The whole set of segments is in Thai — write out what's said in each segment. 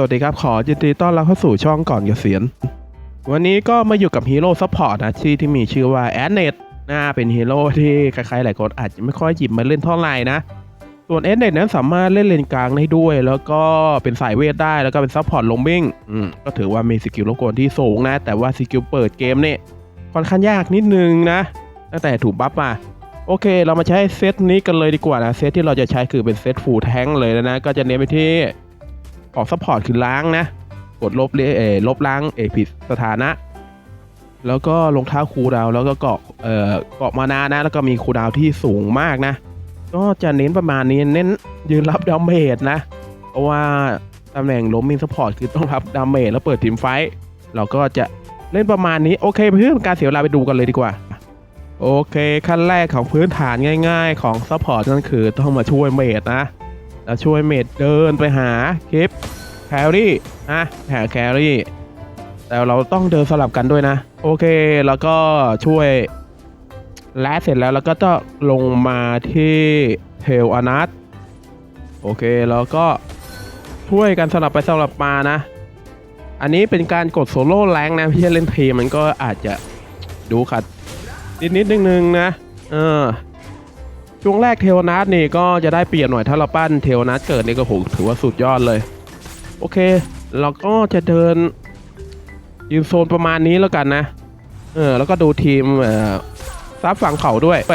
สวัสดีครับ ขอยินดีต้อนรับเข้าสู่ช่องก่อนเกษียณ วันนี้ก็มาอยู่กับฮีโร่ซัพพอร์ตนะที่ที่มีชื่อว่าแอนเนตน่าเป็นฮีโร่ที่ใครๆหลายคนอาจจะไม่ค่อยหยิบมาเล่นเท่าไหร่นะ ส่วนแอนเนตนั้นสามารถเล่นเลนกลางได้ด้วย แล้วก็เป็นสายเวทได้แล้วก็เป็นซัพพอร์ตลงบิ้งอืมก็ถือว่ามีสกิลรบกวนที่สูงนะ แต่ว่าสกิลเปิดเกมเนี่ยค่อนข้างยากนิดนึงนะตั้งแต่ถูกบัฟมาโอเค เรามาใช้เซตนี้กันเลยดีกว่านะ เซตที่เราจะใช้คือเป็นเซตฟูลแทงเลยนะ ก็จะเน้นไปที่ ของซัพพอร์ตคือล้างนะ กดลบเลเอลบล้างเอผิดสถานะ แล้วก็ลงเท้าคูดาวแล้วก็เกาะเอ่อเกาะมานานะ แล้วก็มีคูดาวที่สูงมากนะ ก็จะเน้นประมาณนี้เน้นยืนรับดาเมจนะ เพราะว่าตำแหน่งล้มมินซัพพอร์ตคือต้องรับดาเมจแล้วเปิดทีมไฟท์เราก็จะเล่นประมาณนี้โอเคเพื่อนการเสียเวลาไปดูกันเลยดีกว่าโอเค ขั้นแรกของพื้นฐานง่าย ๆ ของซัพพอร์ตนั่นคือต้องมาช่วยเมจนะ แล้วช่วยเมดเดินไปหาคลิปแครี่นะหาแครี่ แต่เราต้องเดินสลับกันด้วยนะ โอเคแล้วก็ช่วยแลดเสร็จแล้วแล้วก็จะลงมาที่เทลอนัทโอเคแล้วก็ช่วยกันสลับไปสลับมานะ อันนี้เป็นการกดโซโล่แรงนะพี่เล่นทีมมันก็อาจจะดูขัดนิดนิดนึงนึงๆนะ เออ ช่วงแรกเทวนัทนี่ก็จะได้เปรียบหน่อยถ้าเราปั้นเทวนัทเกิดนี่ก็โหถือว่าสุดยอดเลย โอเค เราก็จะเดินยืนโซนประมาณนี้แล้วกันนะ เออ แล้วก็ดูทีมซับฝั่งเขาด้วยไป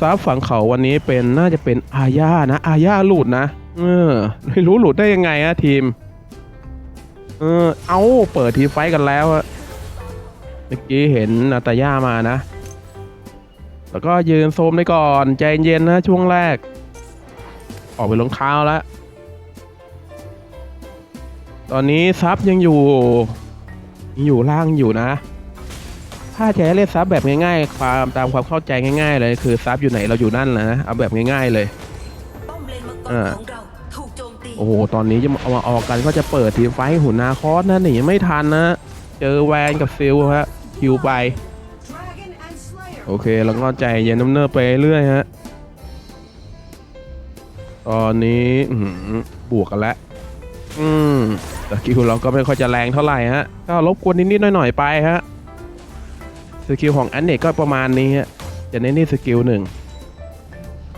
ซับฝั่งเขาวันนี้เป็นน่าจะเป็นอาญานะ อาญาหลุดนะ เออ ไม่รู้หลุดได้ยังไงอะทีม เออ เอาเปิดทีไฟท์กันแล้วเมื่อกี้เห็นนาตาย่ามานะ แล้วก็ยืนโซมได้ก่อน ใจเย็นๆนะช่วงแรก ออกไปรองเท้าแล้ว ตอนนี้ซับยังอยู่ยังอยู่ล่างอยู่นะ ถ้าจะเล่นซับแบบง่ายๆ ความตามความเข้าใจง่าย ๆ เลยคือซับอยู่ไหนเราอยู่นั่นแหละนะเอาแบบง่าย ๆเลยอ่าโอ้โห ตอนนี้จะเอามาออกกันก็จะเปิดทีมไฟหุ่นนาคอสนะหนีไม่ทันนะ เจอแวนกับซิลฮะคิวไป โอเคแล้วก็ใจเย็นน้ำเนิบไปเรื่อยฮะ ตอนนี้บวกกันแล้ว อืมแต่คิวเราก็ไม่ค่อยจะแรงเท่าไหร่ฮะ ก็รบกวนนิดๆหน่อยๆไปฮะ สกิลของอันเนกก็ประมาณนี้ฮะ จะเน้นที่สกิลหนึ่ง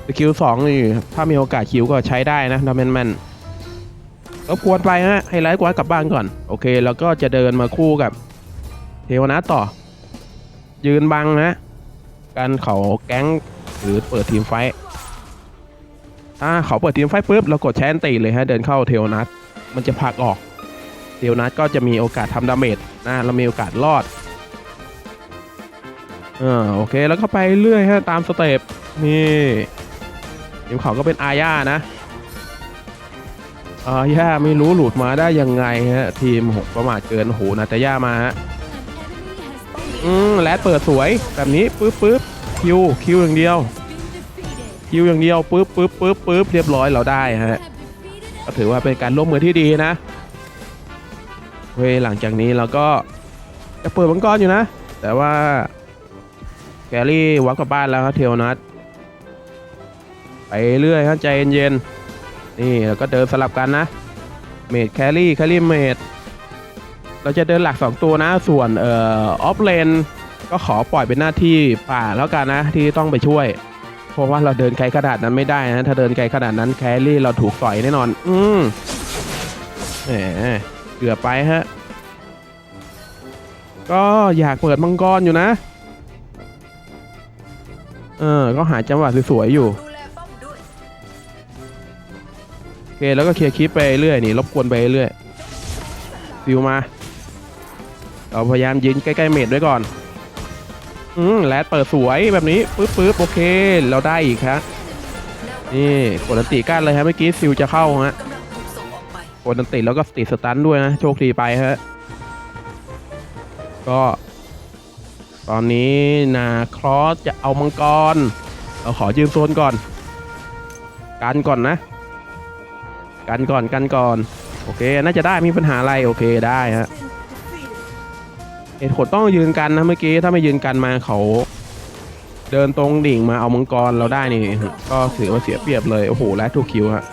สกิลสองนี่ถ้ามีโอกาสคิวก็ใช้ได้นะทำแม่นๆรบกวนไปฮะให้ไลท์กว่ากลับบ้านก่อน โอเค แล้วก็จะเดินมาคู่กับ เทวนาต่อ ยืนบังนะ การเขาแก๊งหรือเปิดทีมไฟถ้าเขาเปิดทีมไฟปุ๊บเรากดแชนตีเลยฮะเดินเข้าเทลนัทมันจะผักออกเทลนัทก็จะมีโอกาสทำดาเมจนะเรามีโอกาสรอดเออโอเคแล้วก็ไปเรื่อยฮะตามสเต็ปนี่ทีมเขาก็เป็นอาญานะอาญาไม่รู้หลุดมาได้ยังไงฮะทีมหกประมาทเกินโอ้โหนาตาย่ามาฮะ อืมแลดเปิดสวยแบบนี้ปึ๊บปึ๊บคิวคิวอย่างเดียวคิวอย่างเดียวปึ๊บปึ๊บปึ๊บปึ๊บเรียบร้อยเราได้ฮะก็ถือว่าเป็นการร่วมมือที่ดีนะเว้ยหลังจากนี้เราก็จะเปิดมังกรอยู่นะ แต่ว่าแกรี่วับกลับบ้านแล้วครับเทลนัทไปเรื่อยครับใจเย็นๆนี่แล้วก็เดินสลับกันนะเมดแครี่แครี่เมด เราจะเดินหลัก 2 ตัวนะ ส่วนเอ่อออฟเลนก็ขอปล่อยเป็นหน้าที่ป่าแล้วกันนะที่ต้องไปช่วย เพราะว่าเราเดินไกลขนาดนั้นไม่ได้นะถ้าเดินไกลขนาดนั้นแครี่เราถูกสอยแน่นอน อืมแหมเกือบไปฮะ ก็อยากเปิดมังกรอยู่นะ เออ ก็หาจังหวะสวยๆอยู่โอเคแล้วก็เคลียร์คลิปไปเรื่อยนี่รบกวนไปเรื่อยฟิวมา เราพยายามยืนใกล้ๆเมดด้วยก่อน อืมแลดเปิดสวยแบบนี้ปึ๊บปึ๊บโอเค เราได้อีกครับ นี่กดอันติก้านเลยฮะเมื่อกี้ซิวจะเข้าฮะกำลังถูกส่งออกไปกดอันติแล้วก็ติสตันด้วยนะ โชคดีไปฮะ ก็ ตอนนี้นาครอสจะเอามังกร เราขอยืนโซนก่อน กันก่อนนะ กันก่อนกันก่อน โอเค น่าจะได้มีปัญหาอะไร โอเคได้ฮะ เหตุผลต้องยืนกันนะเมื่อกี้ถ้าไม่ยืนกันมาเขา เดินตรงดิ่งมาเอามังกรเราได้นี่ ก็ถือว่าเสียเปรียบเลยโอ้โหและถูกคิวฮะ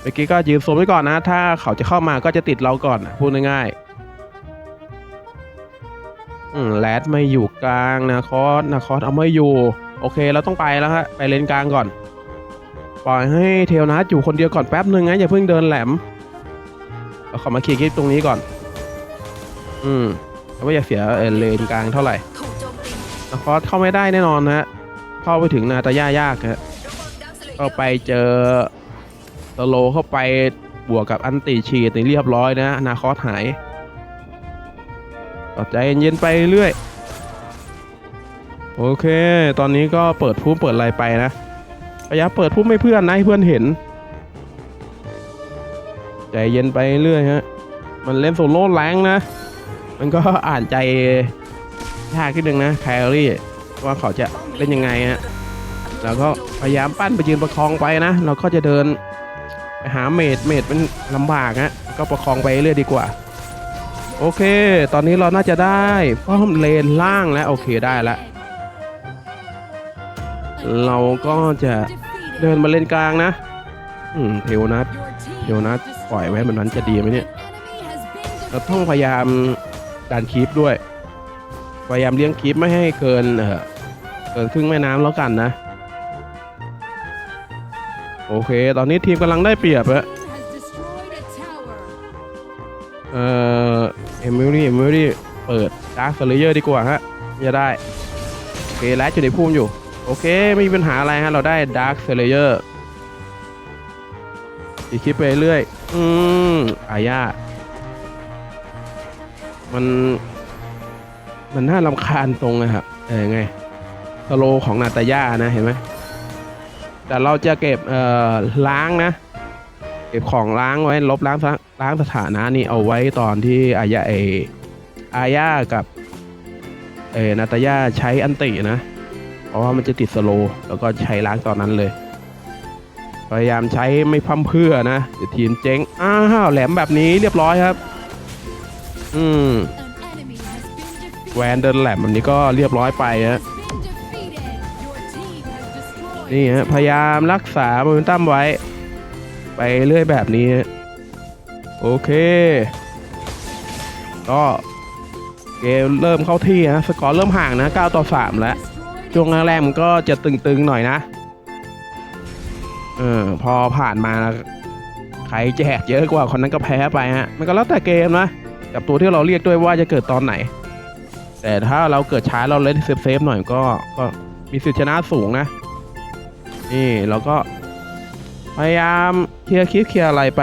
เมื่อกี้ก็ยืนโซนไว้ก่อนนะ ถ้าเขาจะเข้ามาก็จะติดเราก่อนพูดง่ายๆอืมแรดไม่อยู่กลางนาคอสนาคอสเอาไม่อยู่ โอเคเราต้องไปแล้วฮะไปเลนกลางก่อน ปล่อยให้เทลนัสอยู่คนเดียวก่อนแป๊บหนึ่งนะอย่าเพิ่งเดินแหลมเราขอมาเคลียร์คลิปตรงนี้ก่อน อืม แล้วไม่อยาเสียเอ่อเลนกลางเท่าไหร่ถูกโจมตีนคอสเข้าไม่ได้แน่นอนนะฮะเข้าไปถึงนาตาย่ายากฮะกสเอร์เข้าไปเจอสโลเข้าไปบวกกับอันติฉีดนี่เรียบร้อยนะนาคอสหายใจเย็นไปเรื่อยโอเค ตอนนี้ก็เปิดพุ่มเปิดอะไรไปนะพยายามเปิดพุ่มให้เพื่อนนะให้เพื่อนเห็น ใจเย็นไปเรื่อยฮะ มันเล่นโซโล่แรงนะ มันก็อ่านใจยากขึ้นหนึ่งนะแคลรี่ว่าเขาจะเล่นยังไงฮะแล้วก็พยายามปั้นไปยืนประคองไปนะเราก็จะเดินไปหาเมดเมดมันลำบากฮะก็ประคองไปเรื่อยดีกว่า โอเค ตอนนี้เราน่าจะได้ป้อมเลนล่างแล้วโอเคได้แล้วเราก็จะเดินมาเลนกลางนะ อืมเทวนัทเทวนัทปล่อยไว้แบบนั้นจะดีไหมเนี่ยเราต้องพยายาม ดันคีปด้วยพยายามเลี้ยงคีปไม่ให้เกินเออเกินครึ่งแม่น้ำแล้วกันนะ โอเค ตอนนี้ทีมกำลังได้เปรียบอะเอ่อเอมิลี่เอมิลี่เปิดดาร์คเลเยอร์ดีกว่าฮะจะได้โอเคแล้วอยู่ในพุ่มอยู่ โอเค ไม่มีปัญหาอะไรฮะ เราได้ดาร์คเลเยอร์อีกคลิปไปเรื่อย อืมอาญา มัน มันน่ารำคาญตรงนะครับเออไงสโลของนาตาย่านะเห็นไหมแต่เราจะเก็บเอ่อล้างนะ เก็บของล้างไว้ลบล้างล้างสถานะนี่เอาไว้ตอนที่อายาเออาญากับเอนาตาย่าใช้อันตินะ เพราะว่ามันจะติดสโลแล้วก็ใช้ล้างตอนนั้นเลย พยายามใช้ไม่พั่มเพื่อนะเดี๋ยวทีมเจ๊งอ้าวแหลมแบบนี้เรียบร้อยครับ อืมแวนเดินแหลมแบบนี้ก็เรียบร้อยไปฮะนี่ฮะพยายามรักษาโมเมนตัมไว้ ไปเรื่อยแบบนี้ โอเค ก็เกมเริ่มเข้าที่นะสกอร์เริ่มห่างนะ 9 ต่อ 3 แล้วช่วงแรกๆมันก็จะตึงๆหน่อยนะเออพอผ่านมาใครแจกเยอะกว่าคนนั้นก็แพ้ไปฮะ มันก็แล้วแต่เกมนะ กับตัวที่เราเรียกด้วยว่าจะเกิดตอนไหน แต่ถ้าเราเกิดช้าเราเล่นเซฟๆหน่อยก็ก็มีสิทธิชนะสูงนะ นี่เราก็ พยายามเคลียร์คลิปเคลียร์อะไรไป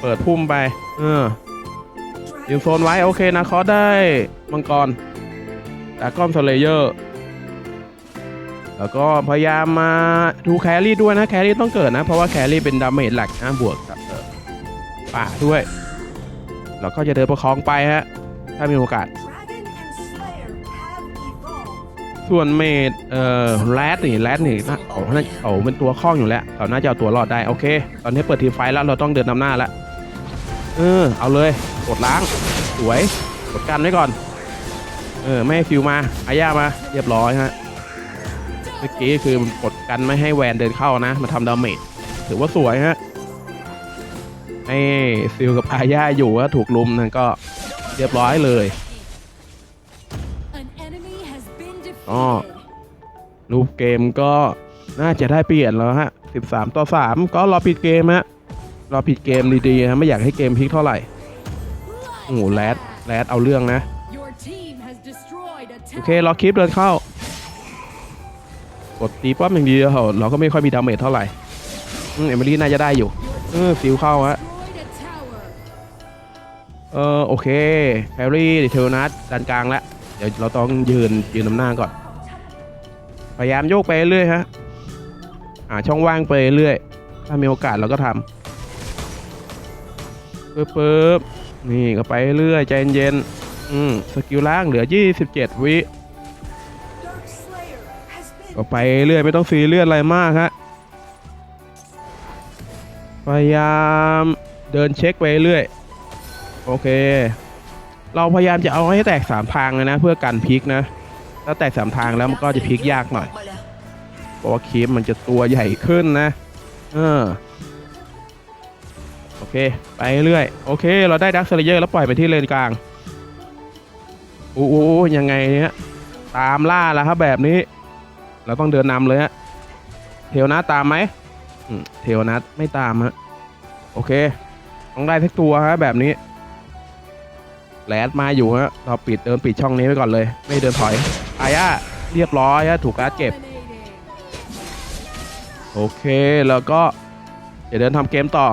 เปิดพุ่มไป เออยืนโซนไว้ โอเคนะเขาได้มังกรดากอนสเลเยอร์แล้วก็พยายามมาดูแครี่ด้วยนะ แครี่ต้องเกิดนะ เพราะว่าแครี่เป็นดาเมจหลักนะบวกกับป่าด้วย แล้วก็จะเดินประคองไปฮะ ถ้ามีโอกาส ส่วนเมดเอ่อแรดนี่แรดนี่นะเขาน่าเขาเป็นตัวข้องอยู่แล้วเขาน่าจะเอาตัวรอดได้ โอเค ตอนนี้เปิดทีมไฟท์แล้วเราต้องเดินนำหน้าแล้วเออ เอาเลย กดล้าง สวย กดกันไว้ก่อน เออ ไม่ให้ฟิวมาอาญามา เรียบร้อยฮะ เมื่อกี้คือมันกดกันไม่ให้แวนเดินเข้านะ มาทำดาเมจ ถือว่าสวยฮะ ให้ฟิวกับอาญาอยู่ก็ถูกลุมนั่นก็เรียบร้อยเลยอ๋อรูปเกมก็น่าจะได้เปลี่ยนแล้วฮะ 13 ต่อ 3 ก็รอปิดเกมฮะ รอปิดเกมดีๆฮะไม่อยากให้เกมพลิกเท่าไหร่โอ้โหแรดแรดเอาเรื่องนะ โอเครอคลิปเดินเข้า กดตีป้อมอย่างเดียวเราก็ไม่ค่อยมีดาเมจเท่าไหร่อืมเอมิลี่น่าจะได้อยู่ เออฟิวเข้าฮะ เออโอเคแฮร์รี่เทลนัสดันกลางแล้วเดี๋ยวเราต้องยืนยืนนำหน้าก่อน พยายามโยกไปเรื่อยฮะหาช่องว่างไปเรื่อยถ้ามีโอกาสเราก็ทำปึ๊บปึ๊บนี่ก็ไปเรื่อยใจเย็นอืมสกิลล่างเหลือ 27 วิก็ไปเรื่อยไม่ต้องซีเรียสอะไรมากฮะพยายามเดินเช็คไปเรื่อย โอเค เราพยายามจะเอาให้แตกสามทางเลยนะ เพื่อกันพลิกนะ ถ้าแตกสามทางแล้วมันก็จะพลิกยากหน่อย เพราะว่าคีปมันจะตัวใหญ่ขึ้นนะ เออเค ไปเรื่อย โอเค เราได้ดักเซเลเยอร์แล้วปล่อยไปที่เลนกลางโอ้โหยังไงเนี่ยตามล่าแล้วครับแบบนี้ เราต้องเดินนำเลยฮะ เทวนัทตามไหมอืมเทวนัทไม่ตามฮะ โอเค ต้องได้ทักตัวฮะแบบนี้ แลดมาอยู่ฮะเราปิดเดินปิดช่องนี้ไว้ก่อนเลย ไม่เดินถอยอาย่าเรียบร้อยฮะถูกการ์ดเก็บ โอเคแล้วก็เดี๋ยวเดินทำเกมต่อ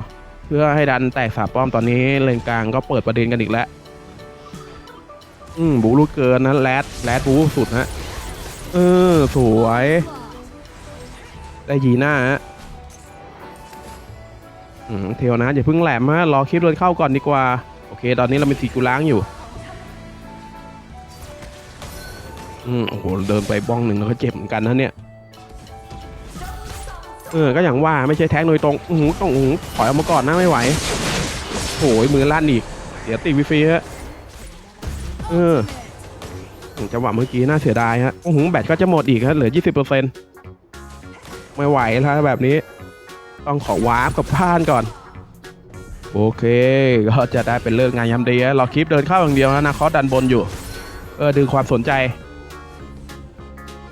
เพื่อให้ดันแตกสาป้อมตอนนี้เลนกลางก็เปิดประเด็นกันอีกแล้ว อืมบูรู้เกินนะแรดแรดบูสุดฮะเออสวยได้ยีหน้าฮะอืมเทวนะอย่าเพิ่งแหลมฮะรอคลิปเดินเข้าก่อนดีกว่า โอเค ตอนนี้เรามีสีกูล้างอยู่ อืมโอ้โห เดินไปบ้องหนึ่งแล้วก็เจ็บเหมือนกันนะเนี่ย เออ ก็อย่างว่าไม่ใช่แท็กโดยตรงอือหือต้องอืออถอยออกมาก่อนนะไม่ไหวโอ้ยมือลั่นอีกเดี๋ยติวิฟีฮะ เออจังหวะเมื่อกี้น่าเสียดายฮะโอ้โหแบตก็จะหมดอีกฮะ เหลือ 20%ไม่ไหวแล้วแบบนี้ ต้องขอวาร์ปกับบ้านก่อน โอเคก็จะได้เป็นเลิกงานยามดีเราคลิปเดินเข้าอย่างเดียวนะนะคอสดันบนอยู่ เออดึงความสนใจ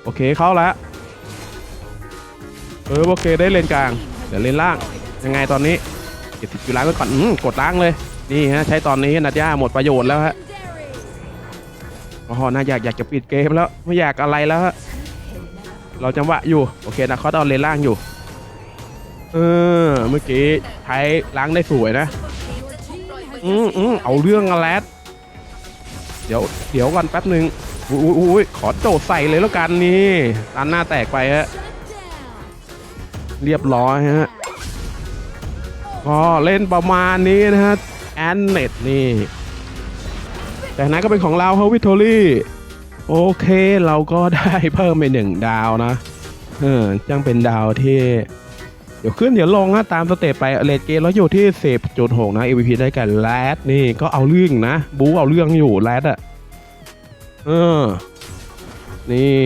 โอเคเข้าแล้วเออโอเคได้เลนกลาง เดี๋ยวเลนล่าง ยังไงตอนนี้เก็บสิบจุล้างไว้ก่อนอืมกดล้างเลย นี่ฮะใช้ตอนนี้นัดย่าหมดประโยชน์แล้วฮะอ๋อน่าอยากอยากจะปิดเกมแล้วไม่อยากอะไรแล้วฮะเราจังหวะอยู่ โอเคนะเขาเอาเลนล่างอยู่ เออ เมื่อกี้ใช้ล้างได้สวยนะ อืมอืมเอาเรื่องอะแลดเดี๋ยว เดี๋ยวก่อนแป๊บหนึ่งอุ้ยอุ้ยขอโจทย์ใส่เลยแล้วกันนี่ตันหน้าแตกไปฮะ เรียบร้อยฮะก็เล่นประมาณนี้นะฮะ แอนเน็ตนี่ แต่นั้นก็เป็นของเราเฮาวิทอรี่ โอเคเราก็ได้เพิ่มไปหนึ่งดาวนะ เออจังเป็นดาวที่ เดี๋ยวขึ้นเดี๋ยวลงนะตามสเตปไปเลดเกมแล้วอยู่ที่เซฟจุดหกนะ AVP ได้กันแรดนี่ก็เอาเรื่องนะ บูเอาเรื่องอยู่แรดอะเออ นี่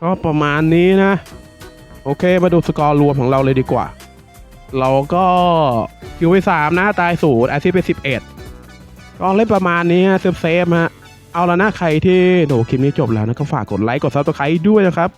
ก็ประมาณนี้นะ โอเคมาดูสกอร์รวมของเราเลยดีกว่า เราก็คิวไปสามนะ ตายศูนย์อาซิไปสิบเอ็ดก็เล่นประมาณนี้เซฟเซฟฮะเอาละนะใครที่ดูคลิปนี้จบแล้วนะก็ฝากกดไลค์กดซับสไครต์ด้วยนะครับ